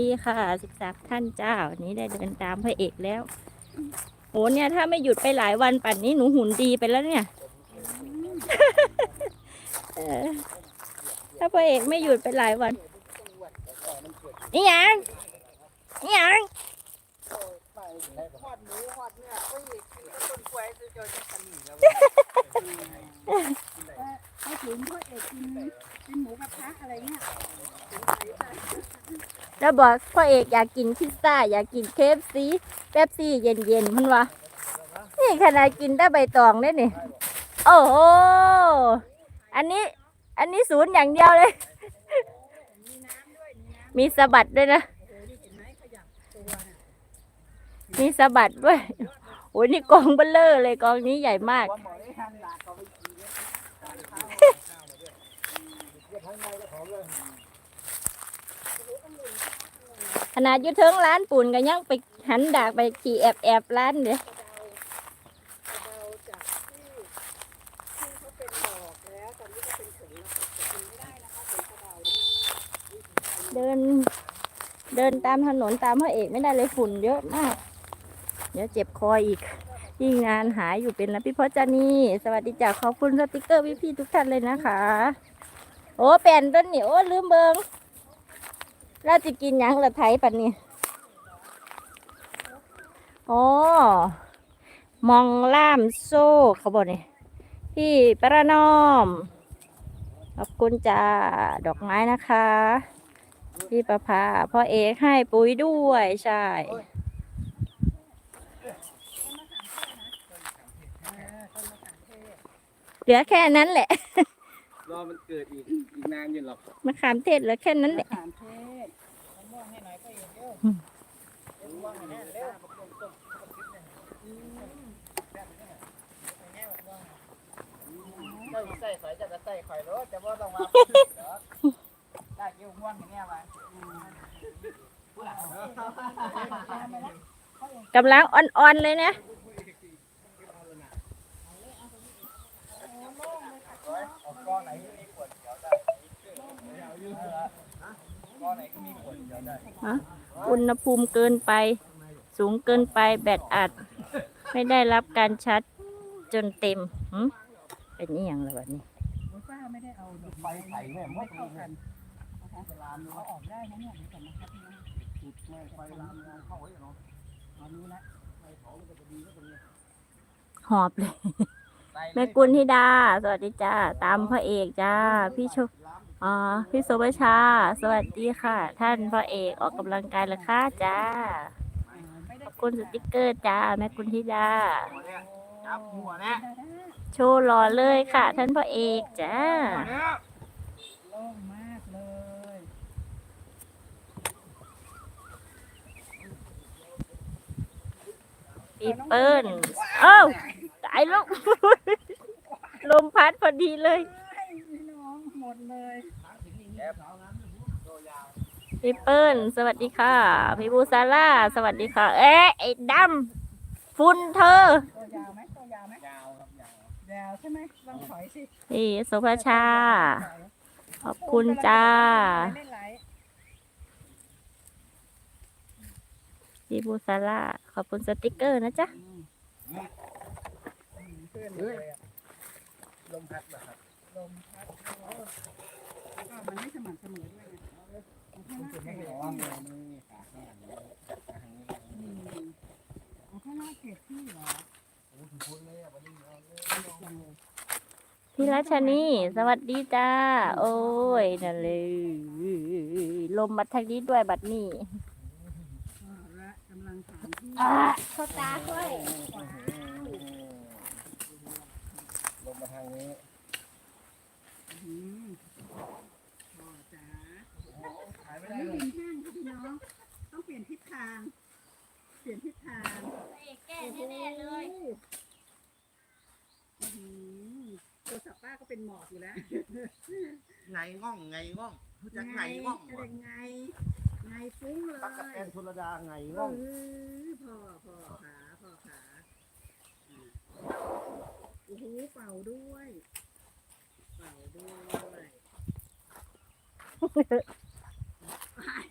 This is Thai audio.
ดีค่ะสิบสามท่านเจ้านี้ได้เดินตามพระเอกแล้วโหเนี่ยถ้าไม่หยุดไปหลายวันป่านนี้หนูหุ่นดีไปแล้วเนี่ยถ้าพระเอกไม่หยุดไปหลายวันนี่ยังนี่ยังหอดหมูหอดเนี่ยก็อีกต้นกล้วยจะเอจะหนีแล้วให้ถึงพ่อเอกกินกินหมูกระทะอะไรเงี้ย แล้วบอกพ่อเอกอยากกินพิซซ่า อยากกินเคฟซีเป๊ปซี่เย็นๆมันวะนี่ขนาดกินได้ใบตองได้นี่ โอ้โห อันนี้ อันนี้ศูนย์อย่างเดียวเลย มีสะบัดด้วยนะ มีสะบัดด้วย โอ้ยนี่กองเบลเลอร์เลยกองนี้ใหญ่มาก นี่ยขนาดอยุเทิงร้านปุ่นก็ยังไปหันดากไปขี่แอบแอบร้านเดียเบาจากที่ที่เขาเป็นดอกแล้วตอนนี้ก็เป็นผลแล้วแต่กินไม่ได้นะคะเป็นกระเบาเนี่ยเดิน เดินตามถนนตามพระเอกไม่ได้เลยฝุ่นเยอะมาก เดี๋ยวเจ็บคออีกยิ่งงานหายอยู่เป็นนะพี่พจนีสวัสดีจ้าขอบคุณสติกเกอร์พี่ๆทุกท่านเลยนะคะ โอ้แป่นต้นนี่โอ้ลืมเบิง เราจะกินหยังละไทยปันนี่โอ้มองล่ามโซ่เขาบอกนี่พี่ประนอม ขอบคุณจ้า ดอกไม้นะคะ พี่ประภาพ่อเอกให้ปุ๋ยด้วยใช่ เหลือแค่นั้นแหละ รอมันเกิดอีก อีกนานอยู่หรอกมะขามเทศเหลือแค่นั้นแหละขามเทศ ให้แน่เร็วเจ้าใส่ข่อยจะก็ใส่ข่อยรถแต่ว่าต้องมาได้เกี่ยวม่วงอย่างเงี้ยมากำลังอ่อนๆเลยนะ ก้อนไหนที่มีขวดเขียวได้ก้อนไหนที่มีขวดเอุณหภูมิเกินไป สูงเกินไปแบตอัด ไม่ได้รับการชาร์จจนเต็มหึเป็นอย่างไรวะนี่หมูป้าไม่ได้เอาดอกไฟใส่แม่มดเข้ากันนะคะเอาออกได้นะเนี่ยเดี๋ยวก่อนนะคะพี่น้องแม่ไฟลามงานเข้าไว้เนาะตอนนี้ละหอบเลย แม่กุลธิดา สวัสดีจ้า ตามพระเอกจ้า พี่โช อ่าพี่โสภชา สวัสดีค่ะ ท่านพระเอกออกกำลังกายเหรอคะจ้า ขอบคุณสติ๊กเกอร์จ้า แม่กุลธิดาหัวเนี่ยจับหัวเนี่ยโชว์หล่อเลยค่ะ ท่านพระเอกจ้า โล่งมากเลย ปีเปิ้ลเอ้าตายลูกลมพัดพอดีเลย ดเลยพี่เปิ้ลสวัสดีค่ะ พี่บูซาร่าสวัสดีค่ะ เอ๊ะไอ้ดำฝุ่นเธอ ตัวยาวไหมตัวยาวไหมยาวครับยาวยาวใช่ไหมลองถอยสิพี่โสภาชา ขอบคุณจ้า ไม่ไหลพี่บูซาร่าขอบคุณสติกเกอร์นะจ๊ะเพื่อนเลยอะลมพัดเหรอครับลมพัดก็ มันไม่สม่ำเสมอด้วยไงเอาข้างหน้าคุณเกไม่ตบอกว่ามันไม่มีขาข้างหลังทางนี้อืมเอาข้างหน้าเกตที่เหรอโอ้โหคุณเลยอะวันนี้เอาเลยจังเลยพี่รัชนีสวัสดีจ้า โอ้ยนั่นเลยลมมาทางนี้ด้วยบัดนี้เอาละกำลังถามที่เข้าตาด้วยลมมาทางนี้ อืมพ่อจ๋า ขายไม่ อันได้นี้เลยดินแห้งค่ะพี่น้อง ต้องเปลี่ยนทิศทาง เปลี่ยนทิศทางแก้แน่ๆเลยอื้อหือโทรศัพท์ป้าก็เป็นหมอกอยู่แล้ว ไงง่องไงง่องรู้จักไงง่องจะได้ไง ไงฟุ้งเลยตักกะแตนชลดาไงเอง่องอพ่อพ่อขาพ่อขาโอ้โหเป่าด้วย เป่าด้วย